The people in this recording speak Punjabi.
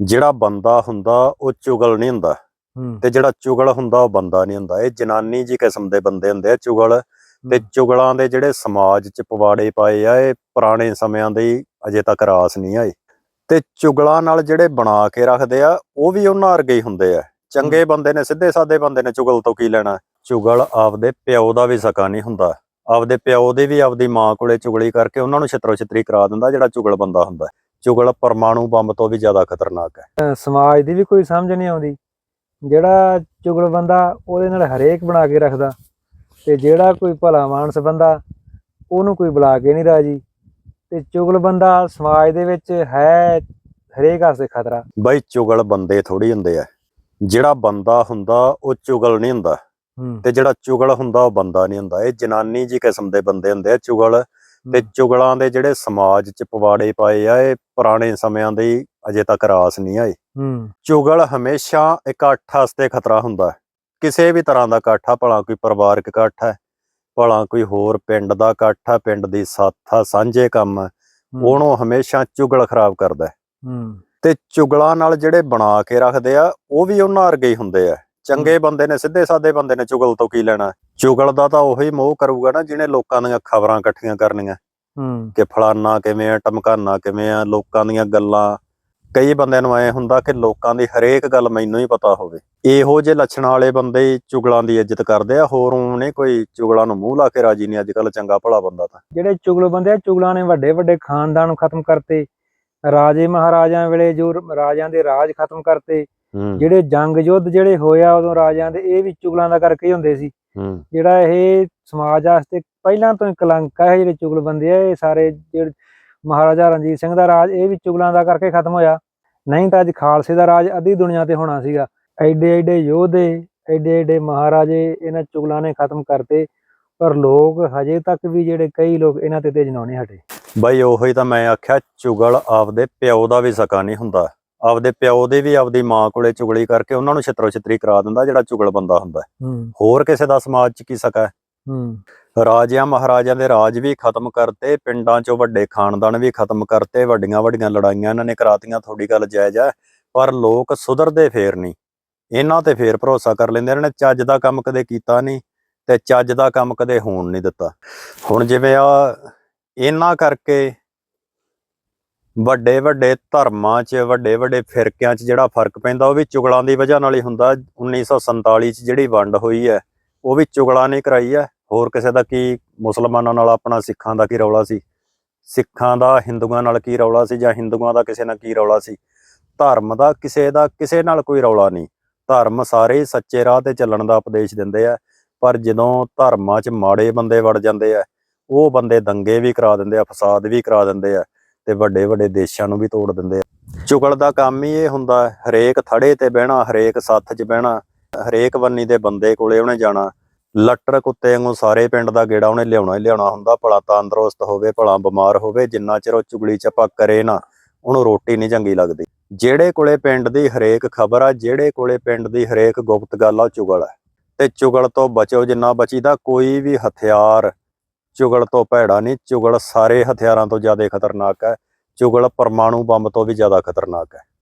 ਜਿਹੜਾ ਬੰਦਾ ਹੁੰਦਾ ਉਹ ਚੁਗਲ ਨਹੀਂ ਹੁੰਦਾ। ਤੇ ਜਿਹੜਾ ਚੁਗਲ ਹੁੰਦਾ ਉਹ ਬੰਦਾ ਨਹੀਂ ਹੁੰਦਾ। ਇਹ ਜਨਾਨੀ ਜੀ ਕਿਸਮ ਦੇ ਬੰਦੇ ਹੁੰਦੇ ਆ ਚੁਗਲ। ਤੇ ਚੁਗਲਾਂ ਦੇ ਜਿਹੜੇ ਸਮਾਜ 'ਚ ਪਵਾੜੇ ਪਾਏ ਆ ਇਹ ਪੁਰਾਣੇ ਸਮਿਆਂ ਦੇ ਅਜੇ ਤੱਕ ਰਾਸ ਨਹੀਂ ਆਏ। ਤੇ ਚੁਗਲਾਂ ਨਾਲ ਜਿਹੜੇ ਬਣਾ ਕੇ ਰੱਖਦੇ ਆ ਉਹ ਵੀ ਉਹਨਾਂ ਵਰਗੇ ਹੀ ਹੁੰਦੇ ਆ। ਚੰਗੇ ਬੰਦੇ ਨੇ ਸਿੱਧੇ ਸਾਦੇ ਬੰਦੇ ਨੇ ਚੁਗਲ ਤੋਂ ਕੀ ਲੈਣਾ? ਚੁਗਲ ਆਪਦੇ ਪਿਓ ਦਾ ਵੀ ਸਕਾ ਨਹੀਂ ਹੁੰਦਾ। ਆਪਦੇ ਪਿਓ ਦੇ ਵੀ ਆਪਦੀ ਮਾਂ ਕੋਲੇ ਚੁਗਲੀ ਕਰਕੇ ਉਹਨਾਂ ਨੂੰ ਛਤਰੋ ਛਤਰੀ ਕਰਾ ਦਿੰਦਾ ਜਿਹੜਾ ਚੁਗਲ ਬੰਦਾ ਹੁੰਦਾ। ਚੁਗਲ ਪਰਮਾਣੂ ਬੰਬ ਤੋਂ ਵੀ ਜ਼ਿਆਦਾ ਖਤਰਨਾਕ ਹੈ। ਸਮਾਜ ਦੀ ਵੀ ਕੋਈ ਸਮਝ ਨਹੀਂ ਆਉਂਦੀ। ਜਿਹੜਾ ਚੁਗਲ ਬੰਦਾ ਉਹਦੇ ਨਾਲ ਹਰੇਕ ਬਣਾ ਕੇ ਰੱਖਦਾ ਤੇ ਜਿਹੜਾ ਕੋਈ ਭਲਾ ਮਾਨਸ ਬੰਦਾ ਉਹਨੂੰ ਕੋਈ ਬੁਲਾ ਕੇ ਨਹੀਂ ਰਾਜੀ। ਤੇ ਚੁਗਲ ਬੰਦਾ ਸਮਾਜ ਦੇ ਵਿੱਚ ਹੈ ਹਰੇਕ ਵਾਸਤੇ ਖਤਰਾ। ਬਈ ਚੁਗਲ ਬੰਦੇ ਥੋੜੀ ਹੁੰਦੇ ਆ। ਜਿਹੜਾ ਬੰਦਾ ਹੁੰਦਾ ਉਹ ਚੁਗਲ ਨਹੀਂ ਹੁੰਦਾ। ਤੇ ਜਿਹੜਾ ਚੁਗਲ ਹੁੰਦਾ ਉਹ ਬੰਦਾ ਨਹੀਂ ਹੁੰਦਾ। ਇਹ ਜਨਾਨੀ ਜੀ ਕਿਸਮ ਦੇ ਬੰਦੇ ਹੁੰਦੇ ਆ। ਚੁਗਲ ਤੇ ਚੁਗਲਾਂ ਦੇ ਜਿਹੜੇ ਸਮਾਜ 'ਚ ਪਵਾੜੇ ਪਾਏ ਆ ਇਹ ਪੁਰਾਣੇ ਸਮਿਆਂ ਦੇ ਹੀ ਅਜੇ ਤੱਕ ਰਾਸ ਨਹੀਂ ਆਏ। ਹੂੰ। ਚੁਗਲ ਹਮੇਸ਼ਾ ਇਕੱਠ ਵਾਸਤੇ ਖਤਰਾ ਹੁੰਦਾ ਹੈ। ਕਿਸੇ ਵੀ ਤਰ੍ਹਾਂ ਦਾ ਇਕੱਠ ਭਲਾ ਕੋਈ ਪਰਿਵਾਰਕ ਇਕੱਠ ਹੈ ਭਲਾ ਕੋਈ ਹੋਰ ਪਿੰਡ ਦਾ ਇਕੱਠ ਆ ਪਿੰਡ ਦੀ ਸਾਥ ਆ ਸਾਂਝੇ ਕੰਮ ਹੂੰ, ਉਹਨੂੰ ਹਮੇਸ਼ਾ ਚੁਗਲ ਖਰਾਬ ਕਰਦਾ ਹੈ। ਹੂੰ। ਤੇ ਚੁਗਲਾਂ ਨਾਲ ਜਿਹੜੇ ਬਣਾ ਕੇ ਰੱਖਦੇ ਆ ਉਹ ਵੀ ਉਹਨਾਂ ਵਰਗੇ ਹੀ ਹੁੰਦੇ ਆ। ਚੰਗੇ ਬੰਦੇ ਨੇ ਸਿੱਧੇ ਸਾਦੇ ਬੰਦੇ ਨੇ ਚੁਗਲ ਤੋਂ ਕੀ ਲੈਣਾ? ਚੁਗਲ ਦਾ ਤਾਂ ਉਹੀ ਮੋਹ ਕਰੂਗਾ ਨਾ ਜਿਹਨੇ ਲੋਕਾਂ ਦੀਆਂ ਖਬਰਾਂ ਇਕੱਠੀਆਂ ਕਰਨੀਆਂ। ਹੂੰ। ਕਿ ਫਲਾਨਾ ਕਿਵੇਂ ਆ ਟਮਕਾਨਾ ਕਿਵੇਂ ਆ ਲੋਕਾਂ ਦੀਆਂ ਗੱਲਾਂ। ਕਈ ਬੰਦਿਆਂ ਨੂੰ ਐ ਹੁੰਦਾ ਕਿ ਲੋਕਾਂ ਦੀ ਹਰੇਕ ਗੱਲ ਮੈਨੂੰ ਹੀ ਪਤਾ ਹੋਵੇ। ਇਹੋ ਜਿਹੇ ਲੱਛਣਾਂ ਵਾਲੇ ਬੰਦੇ ਚੁਗਲਾਂ ਦੀ ਇੱਜ਼ਤ ਕਰਦੇ ਆ ਹੋਰ ਨਹੀਂ ਕੋਈ ਚੁਗਲਾਂ ਨੂੰ ਮੂੰਹ ਲਾ ਕੇ ਰਾਜੀ ਨਹੀਂ ਅੱਜ ਕੱਲ ਚੰਗਾ ਭਲਾ ਬੰਦਾ ਤਾਂ। ਜਿਹੜੇ ਚੁਗਲ ਬੰਦੇ ਆ ਚੁਗਲਾਂ ਨੇ ਵੱਡੇ ਵੱਡੇ ਖਾਨਦਾਨ ਨੂੰ ਖਤਮ ਕਰਤੇ। ਰਾਜੇ ਮਹਾਰਾਜਿਆਂ ਵੇਲੇ ਜੋ ਰ- ਰਾਜਿਆਂ ਦੇ ਰਾਜ ਖਤਮ ਕਰਤੇ। ਜਿਹੜੇ ਜੰਗ ਯੁੱਧ ਜਿਹੜੇ ਹੋਇਆ ਉਦੋਂ ਰਾਜਿਆਂ ਦੇ ਇਹ ਵੀ ਚੁਗਲਾਂ ਦਾ ਕਰਕੇ ਹੀ ਹੁੰਦੇ ਸੀ। ਜਿਹੜਾ ਇਹ ਸਮਾਜ ਵਾਸਤੇ ਪਹਿਲਾਂ ਤੋਂ ਕਲੰਕ ਹੈ ਜਿਹੜੇ ਚੁਗਲ ਬੰਦੇ ਆ ਇਹ ਸਾਰੇ ਜਿਹੜੇ ਮਹਾਰਾਜਾ ਰਣਜੀਤ ਸਿੰਘ ਦਾ ਰਾਜ ਇਹ ਵੀ ਚੁਗਲਾਂ ਦਾ ਕਰਕੇ ਖਤਮ ਹੋਇਆ। ਨਹੀਂ ਤਾਂ ਅੱਜ ਖਾਲਸੇ ਦਾ ਰਾਜ ਅੱਧੀ ਦੁਨੀਆ ਤੇ ਹੋਣਾ ਸੀਗਾ। ਐਡੇ ਐਡੇ ਯੋਧੇ ਐਡੇ ਐਡੇ ਮਹਾਰਾਜੇ ਇਹਨਾਂ ਚੁਗਲਾਂ ਨੇ ਖਤਮ ਕਰਤੇ। ਪਰ ਲੋਕ ਹਜੇ ਤੱਕ ਵੀ ਜਿਹੜੇ ਕਈ ਲੋਕ ਇਹਨਾਂ ਤੇ ਤੇ ਜਨਾਉਣੇ ਹਟੇ। ਬਈ ਉਹੀ ਤਾਂ ਮੈਂ ਆਖਿਆ ਚੁਗਲ ਆਪਦੇ ਪਿਓ ਦਾ ਵੀ ਸਕਾ ਨਹੀਂ ਹੁੰਦਾ। ਆਪਦੇ ਪਿਓ ਦੇ ਵੀ ਆਪਦੀ ਮਾਂ ਕੋਲੇ ਚੁਗਲੀ ਕਰਕੇ ਉਹਨਾਂ ਨੂੰ ਛਤਰੋ ਛਤਰੀ ਕਰਾ ਦਿੰਦਾ ਜਿਹੜਾ ਚੁਗਲ ਬੰਦਾ ਹੁੰਦਾ ਹੋਰ ਕਿਸੇ ਦਾ ਸਮਾਜ 'ਚ ਕੀ ਸਕਾ ਰਾਜਿਆਂ ਮਹਾਰਾਜਿਆਂ ਦੇ ਰਾਜ ਵੀ ਖਤਮ ਕਰਤੇ ਪਿੰਡਾਂ 'ਚੋਂ ਵੱਡੇ ਖਾਨਦਾਨ ਵੀ ਖਤਮ ਕਰਤੇ ਵੱਡੀਆਂ ਵੱਡੀਆਂ ਲੜਾਈਆਂ ਇਹਨਾਂ ਨੇ ਕਰਾਤੀਆਂ ਤੁਹਾਡੀ ਗੱਲ ਜਾਇਜ਼ ਹੈ ਪਰ ਲੋਕ ਸੁਧਰਦੇ ਫੇਰ ਨਹੀਂ। ਇਹਨਾਂ ਤੇ ਫੇਰ ਭਰੋਸਾ ਕਰ ਲੈਂਦੇ ਇਹਨਾਂ ਨੇ ਚੱਜ ਦਾ ਕੰਮ ਕਦੇ ਕੀਤਾ ਨਹੀਂ ਤੇ ਚੱਜ ਦਾ ਕੰਮ ਕਦੇ ਹੋਣ ਨਹੀਂ ਦਿੱਤਾ। ਹੁਣ ਜਿਵੇਂ ਆ ਇਹਨਾਂ ਕਰਕੇ ਵੱਡੇ ਵੱਡੇ ਧਰਮਾਂ 'ਚ ਵੱਡੇ ਵੱਡੇ ਫਿਰਕਿਆਂ 'ਚ ਜਿਹੜਾ ਫ਼ਰਕ ਪੈਂਦਾ, ਉਹ ਵੀ ਚੁਗਲਾਂ ਦੀ ਵਜ੍ਹਾ ਨਾਲ ਹੀ ਹੁੰਦਾ। 1947 'ਚ ਜਿਹੜੀ ਵੰਡ ਹੋਈ ਹੈ, ਉਹ ਵੀ ਚੁਗਲਾਂ ਨੇ ਕਰਾਈ ਹੈ। ਹੋਰ ਕਿਸੇ ਦਾ ਕੀ ਮੁਸਲਮਾਨਾਂ ਨਾਲ ਆਪਣਾ, ਸਿੱਖਾਂ ਦਾ ਕੀ ਰੌਲਾ ਸੀ? ਸਿੱਖਾਂ ਦਾ, ਹਿੰਦੂਆਂ ਨਾਲ ਕੀ ਰੌਲਾ ਸੀ ਜਾਂ ਹਿੰਦੂਆਂ ਦਾ ਕਿਸੇ ਨਾਲ ਕੀ ਰੌਲਾ ਸੀ? ਧਰਮ ਦਾ ਕਿਸੇ ਦਾ ਕਿਸੇ ਨਾਲ ਕੋਈ ਰੌਲਾ ਨਹੀਂ। ਧਰਮ ਸਾਰੇ ਸੱਚੇ ਰਾਹ ਤੇ ਚੱਲਣ ਦਾ ਉਪਦੇਸ਼ ਦਿੰਦੇ ਆ, ਪਰ ਜਦੋਂ ਧਰਮਾਂ 'ਚ ਮਾੜੇ ਬੰਦੇ ਵੜ ਜਾਂਦੇ ਆ, ਉਹ ਬੰਦੇ ਦੰਗੇ ਵੀ ਕਰਾ ਦਿੰਦੇ ਆ, ਫਸਾਦ ਵੀ ਕਰਾ ਦਿੰਦੇ ਆ। ਤੇ ਵੱਡੇ ਵੱਡੇ ਦੇਸ਼ਾਂ ਨੂੰ ਵੀ ਤੋੜ ਦਿੰਦੇ ਆ। ਚੁਗਲ ਦਾ ਕੰਮ ਹੀ ਇਹ ਹੁੰਦਾ, ਹਰੇਕ ਥੜੇ ਤੇ ਬਹਿਣਾ, ਹਰੇਕ ਸੱਥ 'ਚ ਬਹਿਣਾ, ਹਰੇਕ ਬੰਨੀ ਦੇ ਬੰਦੇ ਕੋਲੇ ਉਹਨੇ ਜਾਣਾ। ਲੱਟਰ ਕੁੱਤੇ ਵਾਂਗੂ ਸਾਰੇ ਪਿੰਡ ਦਾ ਗੇੜਾ ਉਹਨੇ ਲਿਆਉਣਾ ਹੀ ਲਿਆਉਣਾ ਹੁੰਦਾ, ਭਲਾ ਤੰਦਰੁਸਤ ਹੋਵੇ, ਭਲਾ ਬਿਮਾਰ ਹੋਵੇ, ਜਿੰਨਾ ਚਿਰ ਉਹ ਚੁਗਲੀ ਚੱਪਾ ਕਰੇ ਨਾ, ਉਹਨੂੰ ਰੋਟੀ ਨਹੀਂ ਚੰਗੀ ਲੱਗਦੀ। ਜਿਹੜੇ ਕੋਲੇ ਪਿੰਡ ਦੀ ਹਰੇਕ ਖਬਰ ਆ, ਜਿਹੜੇ ਕੋਲੇ ਪਿੰਡ ਦੀ ਹਰੇਕ ਗੁਪਤ ਗੱਲ ਆ, ਉਹ ਚੁਗਲ ਹੈ ਤੇ ਚੁਗਲ ਤੋਂ ਬਚੋ ਜਿੰਨਾ ਬਚੀਦਾ, ਕੋਈ ਵੀ ਹਥਿਆਰ ਚੁਗਲ ਤੋਂ ਭੈੜਾ ਨਹੀਂ, ਚੁਗਲ ਸਾਰੇ ਹਥਿਆਰਾਂ ਤੋਂ ਜ਼ਿਆਦਾ ਖਤਰਨਾਕ ਹੈ, ਚੁਗਲ ਪਰਮਾਣੂ ਬੰਬ ਤੋਂ ਵੀ ਜ਼ਿਆਦਾ ਖਤਰਨਾਕ ਹੈ।